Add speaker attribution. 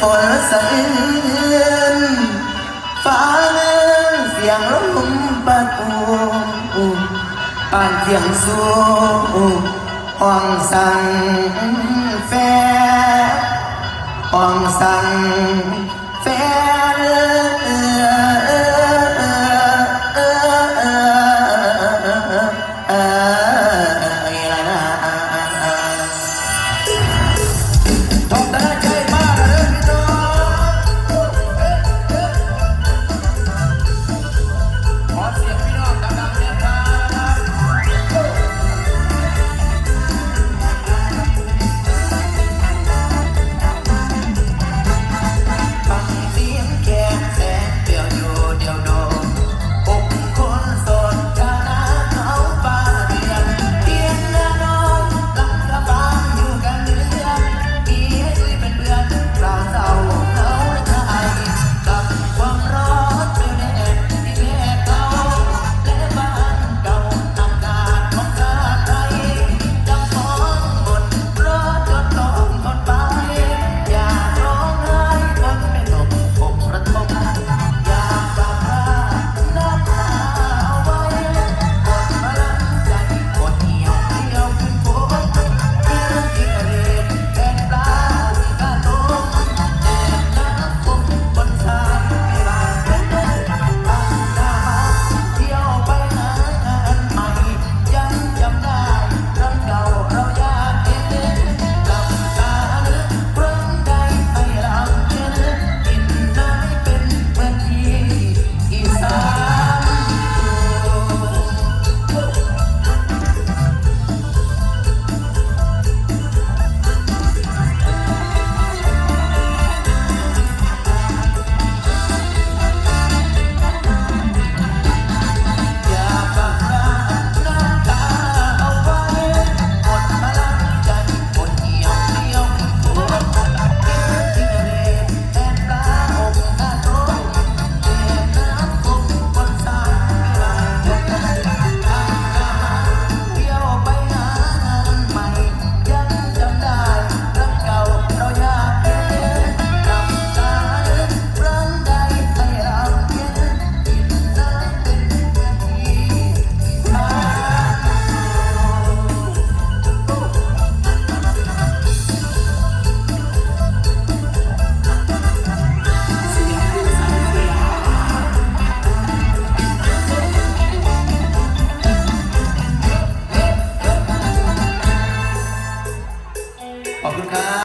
Speaker 1: ฝนสะอื้นฟ้าเงินเสียงลมประตูปานเสียงสูงห้องสั่งแฟห้องสั่งแฟ